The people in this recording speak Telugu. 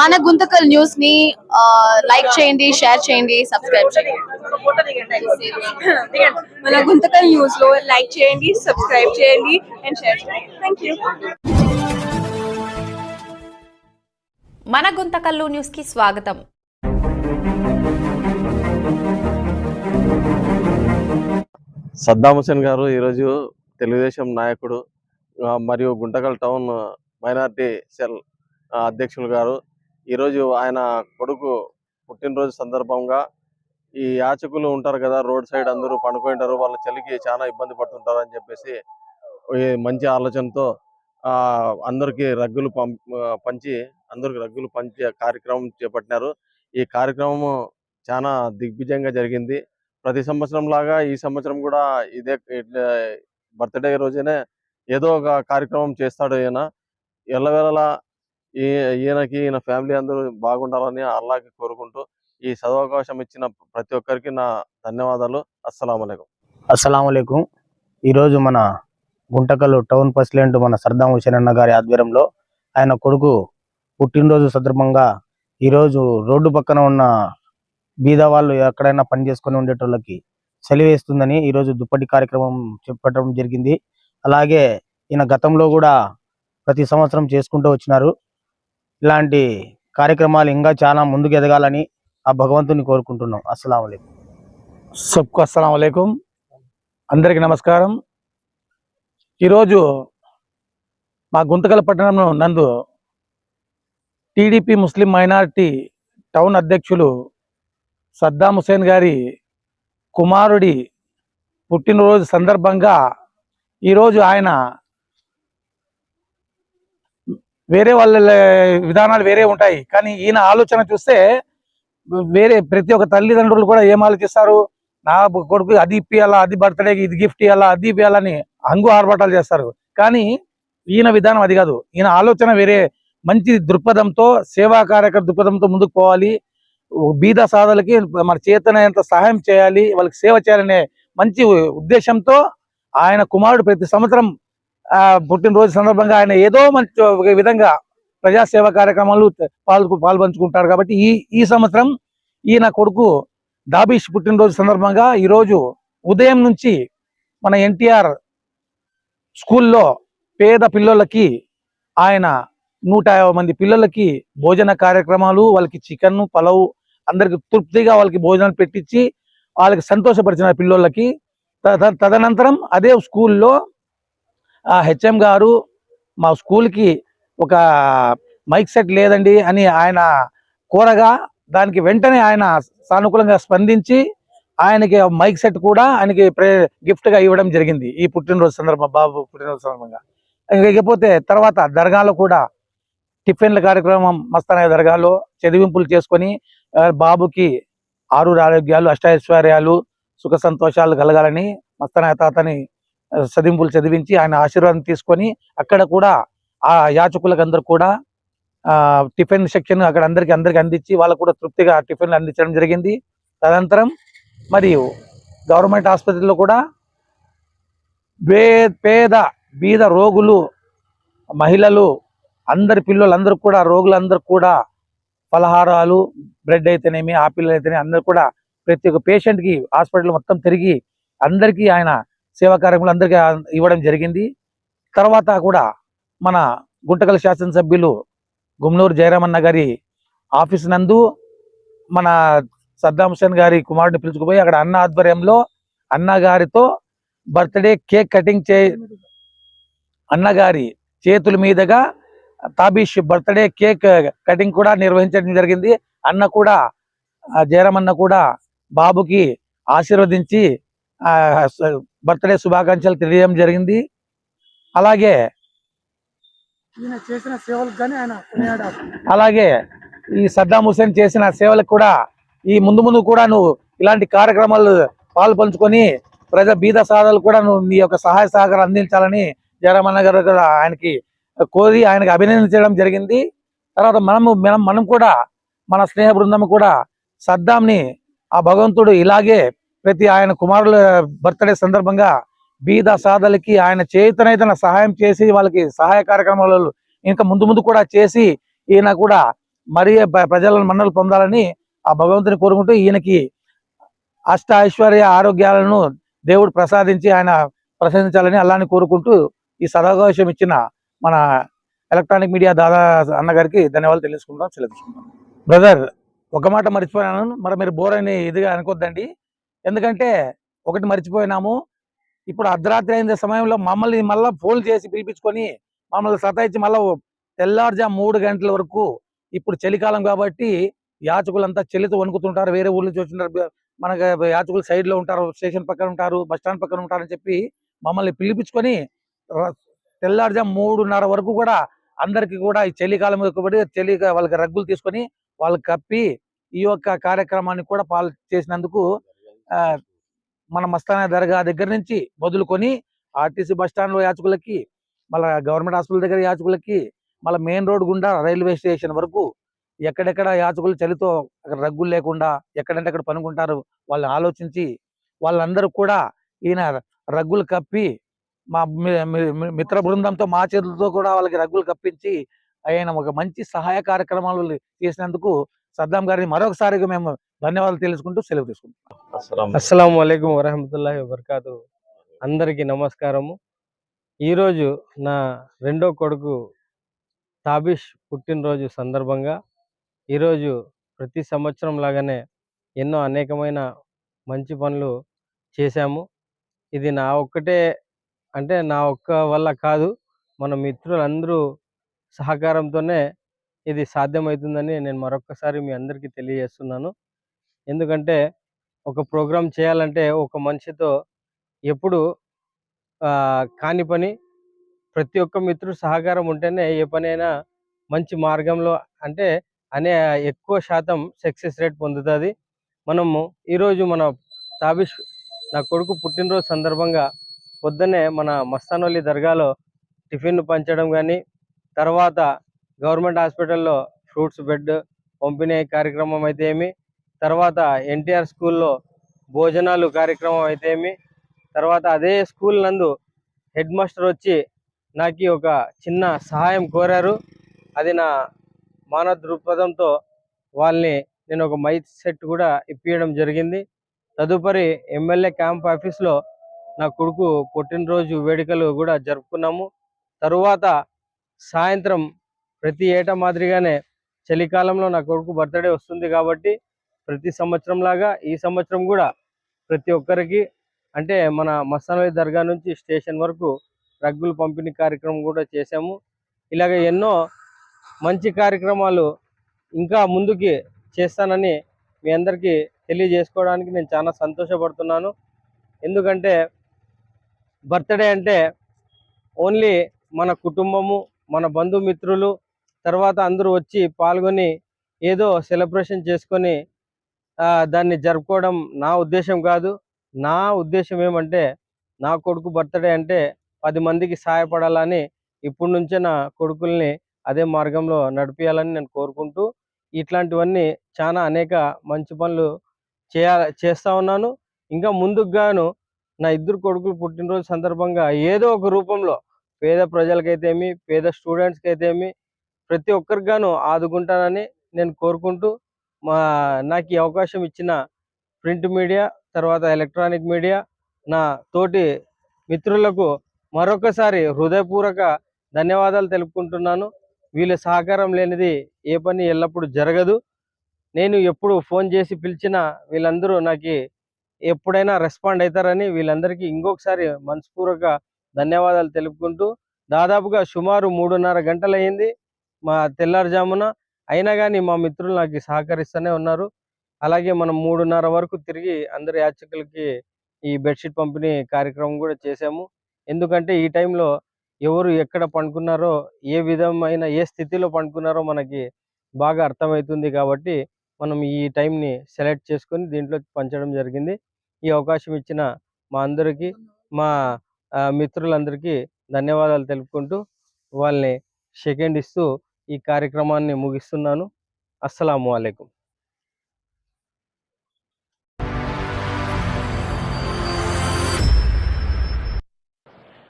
మన గుంతకల్ న్యూస్ని లైక్ చేయండి షేర్ చేయండి సబ్స్క్రైబ్ చేయండి. మన గుంతకల్ న్యూస్లో లైక్ చేయండి సబ్స్క్రైబ్ చేయండి అండ్ షేర్ చేయండి. థ్యాంక్ యూ మన గుంతకల్లు న్యూస్కి స్వాగతం. సద్దాం హుసేన్ గారు ఈరోజు తెలుగుదేశం నాయకుడు మరియు గుంటకల్ టౌన్ మైనార్టీ సెల్ అధ్యక్షులు గారు. ఈరోజు ఆయన కొడుకు పుట్టినరోజు సందర్భంగా ఈ యాచకులు ఉంటారు కదా రోడ్ సైడ్ అందరూ పడుకుంటారు వాళ్ళ చలికి చాలా ఇబ్బంది పడుతుంటారు అని చెప్పేసి మంచి ఆలోచనతో ఆ అందరికి రగ్గులు పంచి అందరికి రగ్గులు పంచే కార్యక్రమం చేపట్టినారు. ఈ కార్యక్రమం చాలా దిగ్విజయంగా జరిగింది. ప్రతి సంవత్సరం లాగా ఈ సంవత్సరం కూడా ఇదే బర్త్డే రోజునే ఏదో ఒక కార్యక్రమం చేస్తాడు ఈయన. ఎల్లవేళలా ఈయనకి ఈయన ఫ్యామిలీ అందరూ బాగుండాలని అల్లాకి కోరుకుంటూ ఈ సదవకాశం ఇచ్చిన ప్రతి ఒక్కరికి నా ధన్యవాదాలు. అస్సలం అస్సలం ఈరోజు మన గుంటకల్లు టౌన్ ప్రెసిడెంట్ మన సర్దాం హుసేనన్న గారి ఆధ్వర్యంలో ఆయన కొడుకు పుట్టినరోజు సందర్భంగా ఈరోజు రోడ్డు పక్కన ఉన్న బీద వాళ్ళు ఎక్కడైనా పని చేసుకొని ఉండేటోళ్ళకి సెలివేస్తుందని ఈరోజు దుప్పటి కార్యక్రమం చెప్పడం జరిగింది. అలాగే ఈయన గతంలో కూడా ప్రతి సంవత్సరం చేసుకుంటూ వచ్చినారు. ఇలాంటి కార్యక్రమాలు ఇంకా చాలా ముందుకు ఎదగాలని ఆ భగవంతుని కోరుకుంటున్నాం. అస్సలం సబ్కు అస్సలం అయికం అందరికీ నమస్కారం. ఈరోజు మా గుంతకల్ పట్టణంలో నందు టీడీపీ ముస్లిం మైనారిటీ టౌన్ అధ్యక్షులు సద్దాం హుసేన్ గారి కుమారుడి పుట్టినరోజు సందర్భంగా ఈరోజు ఆయన వేరే వాళ్ళ విధానాలు వేరే ఉంటాయి. కానీ ఈయన ఆలోచన చూస్తే వేరే ప్రతి ఒక్క తల్లిదండ్రులు కూడా ఏం ఆలోచిస్తారు? నా కొడుకు అది ఇప్పియాలా అది బర్త్డేకి ఇది గిఫ్ట్ ఇవ్వాలా అది ఇప్పియాలని హంగు ఆర్భాటాలు చేస్తారు. కానీ ఈయన విధానం అది కాదు. ఈయన ఆలోచన వేరే. మంచి దృక్పథంతో సేవా కార్యక్రమ దృక్పథంతో ముందుకు పోవాలి. బీద సాధులకి మన చేతనైనంత సహాయం చేయాలి. వాళ్ళకి సేవ చేయాలనే మంచి ఉద్దేశంతో ఆయన కుమారుడు ప్రతి సంవత్సరం పుట్టినరోజు సందర్భంగా ఆయన ఏదో మంచి ఒక విధంగా ప్రజాసేవ కార్యక్రమాలు పాల్గొ పాల్పంచుకుంటారు కాబట్టి ఈ ఈ సంవత్సరం ఈయన కొడుకు దాబీష్ పుట్టినరోజు సందర్భంగా ఈరోజు ఉదయం నుంచి మన ఎన్టీఆర్ స్కూల్లో పేద పిల్లలకి ఆయన నూట యాభై మంది పిల్లలకి భోజన కార్యక్రమాలు వాళ్ళకి చికెన్ పలవు అందరికి తృప్తిగా వాళ్ళకి భోజనాలు పెట్టించి వాళ్ళకి సంతోషపరిచిన పిల్లలకి తదనంతరం అదే స్కూల్లో హెచ్ఎం గారు మా స్కూల్కి ఒక మైక్ సెట్ లేదండి అని ఆయన కోరగా దానికి వెంటనే ఆయన సానుకూలంగా స్పందించి ఆయనకి మైక్ సెట్ కూడా ఆయనకి గిఫ్ట్గా ఇవ్వడం జరిగింది ఈ పుట్టినరోజు సందర్భం బాబు పుట్టినరోజు సందర్భంగా. ఇకపోతే తర్వాత దర్గాలో కూడా టిఫిన్ల కార్యక్రమం మస్తానయ్య దర్గాలో చదివింపులు చేసుకొని బాబుకి ఆరు ఆరోగ్యాలు అష్టైశ్వర్యాలు సుఖ సంతోషాలు కలగాలని మస్తానయ్య తాతని చదింపులు చదివించి ఆయన ఆశీర్వాదం తీసుకొని అక్కడ కూడా ఆ యాచకులకు కూడా టిఫిన్ సెక్షన్ అక్కడ అందరికి అందరికి అందించి వాళ్ళకు కూడా తృప్తిగా టిఫిన్లు అందించడం జరిగింది. తదనంతరం మరియు గవర్నమెంట్ ఆసుపత్రిలో కూడా వే పేద బీద రోగులు మహిళలు అందరి పిల్లలందరూ కూడా రోగులందరూ కూడా పలహారాలు బ్రెడ్ అయితేనేమి ఆపిల్ అయితేనే అందరూ కూడా ప్రతి ఒక్క పేషెంట్కి హాస్పిటల్ మొత్తం తిరిగి అందరికీ ఆయన సేవా కార్యక్రమాలు అందరికీ ఇవ్వడం జరిగింది. తర్వాత కూడా మన గుంటకల్ శాసనసభ్యులు గుమ్నూరు జయరామన్న గారి ఆఫీస్ నందు మన సద్దాం హుసేన్ గారి కుమారుడిని పిలుచుకుపోయి అక్కడ అన్న ఆధ్వర్యంలో అన్న గారితో బర్త్డే కేక్ కటింగ్ చే అన్నగారి చేతుల మీదుగా తాబీష్ బర్త్డే కేక్ కటింగ్ కూడా నిర్వహించడం జరిగింది. అన్న కూడా జయరామన్న కూడా బాబుకి ఆశీర్వదించి బర్త్డే శుభాకాంక్షలు తెలియజేయడం జరిగింది. అలాగే చేసిన సేవలకు అలాగే ఈ సద్దాం హుసేన్ చేసిన సేవలకు కూడా ఈ ముందు ముందు కూడా నువ్వు ఇలాంటి కార్యక్రమాలు పాలు పంచుకొని ప్రజా బీద సాధలు కూడా నువ్వు నీ యొక్క సహాయ సహకారం అందించాలని జయరామన్న గారు కూడా ఆయనకి కోరి ఆయనకి అభినందించడం జరిగింది. తర్వాత మనము మనం మనం కూడా మన స్నేహ బృందం కూడా సద్దాంని ఆ భగవంతుడు ఇలాగే ప్రతి ఆయన కుమారుల బర్త్డే సందర్భంగా బీద సాధలకి ఆయన చేతనైతే సహాయం చేసి వాళ్ళకి సహాయ కార్యక్రమాలు ఇంకా ముందు ముందు కూడా చేసి ఈయన కూడా మరీ ప్రజల మన్నలు పొందాలని ఆ భగవంతుని కోరుకుంటూ ఈయనకి అష్ట ఐశ్వర్య ఆరోగ్యాలను దేవుడు ప్రసాదించి ఆయన ప్రసాదించాలని అల్లాని కోరుకుంటూ ఈ సదావకాశం ఇచ్చిన మన ఎలక్ట్రానిక్ మీడియా దాదా అన్నగారికి ధన్యవాదాలు తెలుసుకుంటాం సెలవుకుంటాం బ్రదర్ ఒక మాట మర్చిపోయాను. మరి మీరు బోర్ అని ఇదిగా అనుకోద్దండి. ఎందుకంటే ఒకటి మర్చిపోయినాము. ఇప్పుడు అర్ధరాత్రి అయిన సమయంలో మమ్మల్ని మళ్ళీ ఫోన్ చేసి పిలిపించుకొని మమ్మల్ని సతాయించి మళ్ళీ తెల్లారుజా మూడు గంటల వరకు ఇప్పుడు చలికాలం కాబట్టి యాచకులంతా చలితో వణుకుతుంటారు. వేరే ఊర్ల నుంచి వచ్చింటారు మనకు యాచకులు సైడ్లో లో ఉంటారు స్టేషన్ పక్కన ఉంటారు బస్ స్టాండ్ పక్కన ఉంటారని చెప్పి మమ్మల్ని పిలిపించుకొని తెల్లారుజా మూడున్నర వరకు కూడా అందరికి కూడా ఈ చలికాలం ఎక్కుబడి చలి వాళ్ళకి రగ్గులు తీసుకొని వాళ్ళకి కప్పి ఈ యొక్క కార్యక్రమాన్ని కూడా పాలు చేసినందుకు మన మస్తానా దర్గా దగ్గర నుంచి మొదలుకొని ఆర్టీసీ బస్ స్టాండ్ యాచకులకి మళ్ళీ గవర్నమెంట్ హాస్పిటల్ దగ్గర యాచకులకి మళ్ళీ మెయిన్ రోడ్ గుండా రైల్వే స్టేషన్ వరకు ఎక్కడెక్కడ యాచకులు చలితో అక్కడ రగ్గులు లేకుండా ఎక్కడంటే అక్కడ పనుకుంటారు వాళ్ళని ఆలోచించి వాళ్ళందరూ కూడా ఈయన రగ్గులు కప్పి మా మిత్ర బృందంతో మా చేతులతో కూడా వాళ్ళకి రగ్గులు కప్పించి ఆయన ఒక మంచి సహాయ కార్యక్రమాలు చేసినందుకు సద్దాం గారిని మరొకసారిగా మేము ధన్యవాదాలు తెలుసుకుంటూ సెలవు తీసుకుంటాం అస్సలం. వలైకుం వరహమతుల్లాహి వబర్కాతు. అందరికీ నమస్కారము. ఈరోజు నా రెండో కొడుకు తాబిష్ పుట్టినరోజు సందర్భంగా ఈరోజు ప్రతి సంవత్సరం లాగానే ఎన్నో అనేకమైన మంచి పనులు చేశాము. ఇది నా ఒక్కటే అంటే నా ఒక్క వల్ల కాదు. మన మిత్రులందరూ సహకారంతోనే ఇది సాధ్యమవుతుందని నేను మరొకసారి మీ అందరికీ తెలియజేస్తున్నాను. ఎందుకంటే ఒక ప్రోగ్రాం చేయాలంటే ఒక మనిషితో ఎప్పుడు ఆ, కాని పని ప్రతి ఒక్క మిత్రుడు సహకారం ఉంటేనే ఏ పని అయినా మంచి మార్గంలో అంటే అనే ఎక్కువ శాతం సక్సెస్ రేట్ పొందుతుంది. మనము ఈరోజు మన తాబిష్ నా కొడుకు పుట్టినరోజు సందర్భంగా పొద్దున్నే మన మస్తానోలి దర్గాలో టిఫిన్ పంచడం కానీ తర్వాత గవర్నమెంట్ హాస్పిటల్లో ఫ్రూట్స్ బెడ్ పంపిణీ కార్యక్రమం అయితే ఏమి? తర్వాత ఎన్టీఆర్ స్కూల్లో భోజనాలు కార్యక్రమం అయితే ఏమి? తర్వాత అదే స్కూల్ నందు హెడ్ మాస్టర్ వచ్చి నాకు ఒక చిన్న సహాయం కోరారు. అది నా మానవ దృక్పథంతో వాళ్ళని నేను ఒక మైక్ సెట్ కూడా ఇప్పించడం జరిగింది. తదుపరి ఎమ్మెల్యే క్యాంప్ ఆఫీస్లో నా కొడుకు పుట్టినరోజు వేడుకలు కూడా జరుపుకున్నాము. తరువాత సాయంత్రం ప్రతి ఏటా మాదిరిగానే చలికాలంలో నా కొడుకు బర్త్డే వస్తుంది కాబట్టి ప్రతి సంవత్సరం లాగా ఈ సంవత్సరం కూడా ప్రతి ఒక్కరికి అంటే మన మస్తానవి దర్గా నుంచి స్టేషన్ వరకు రగ్గులు పంపిణీ కార్యక్రమం కూడా చేశాము. ఇలాగ ఎన్నో మంచి కార్యక్రమాలు ఇంకా ముందుకి చేస్తానని మీ అందరికీ తెలియజేసుకోవడానికి నేను చాలా సంతోషపడుతున్నాను. ఎందుకంటే బర్త్డే అంటే ఓన్లీ మన కుటుంబము మన బంధుమిత్రులు తర్వాత అందరూ వచ్చి పాల్గొని ఏదో సెలబ్రేషన్ చేసుకొని దాన్ని జరుపుకోవడం నా ఉద్దేశం కాదు. నా ఉద్దేశం ఏమంటే నా కొడుకు బర్త్డే అంటే పది మందికి సహాయపడాలని ఇప్పటి నుంచే నా కొడుకుల్ని అదే మార్గంలో నడిపించాలని నేను కోరుకుంటూ ఇట్లాంటివన్నీ చాలా అనేక మంచి పనులు చేయ చేస్తా ఉన్నాను. ఇంకా ముందుకు గాను నా ఇద్దరు కొడుకులు పుట్టినరోజు సందర్భంగా ఏదో ఒక రూపంలో పేద ప్రజలకైతేమి పేద స్టూడెంట్స్కి అయితేమి ప్రతి ఒక్కరికి గాను ఆదుకుంటానని నేను కోరుకుంటూ మా నాకు ఈ అవకాశం ఇచ్చిన ప్రింట్ మీడియా తర్వాత ఎలక్ట్రానిక్ మీడియా నా తోటి మిత్రులకు మరొకసారి హృదయపూర్వక ధన్యవాదాలు తెలుపుకుంటున్నాను. వీళ్ళ సహకారం లేనిది ఏ పని ఎల్లప్పుడూ జరగదు. నేను ఎప్పుడు ఫోన్ చేసి పిలిచినా వీళ్ళందరూ నాకు ఎప్పుడైనా రెస్పాండ్ అవుతారని వీళ్ళందరికీ ఇంకొకసారి మనస్పూర్వక ధన్యవాదాలు తెలుపుకుంటూ దాదాపుగా సుమారు మూడున్నర గంటలయ్యింది. మా తెల్లారుజామున అయినా కానీ మా మిత్రులు నాకు సహకరిస్తూనే ఉన్నారు. అలాగే మనం మూడున్నర వరకు తిరిగి అందరి యాచకులకి ఈ బెడ్షీట్ పంపిణీ కార్యక్రమం కూడా చేశాము. ఎందుకంటే ఈ టైంలో ఎవరు ఎక్కడ పండుకున్నారో ఏ విధమైన ఏ స్థితిలో పండుకున్నారో మనకి బాగా అర్థమవుతుంది కాబట్టి మనం ఈ టైంని సెలెక్ట్ చేసుకొని దీంట్లో పంచడం జరిగింది. ఈ అవకాశం ఇచ్చిన మా అందరికీ మా మిత్రులందరికీ ధన్యవాదాలు తెలుపుకుంటూ వాళ్ళని సెకండ్ ఇస్తూ ఈ కార్యక్రమాన్ని ముగిస్తున్నాను. అస్సలాము అలైకుం.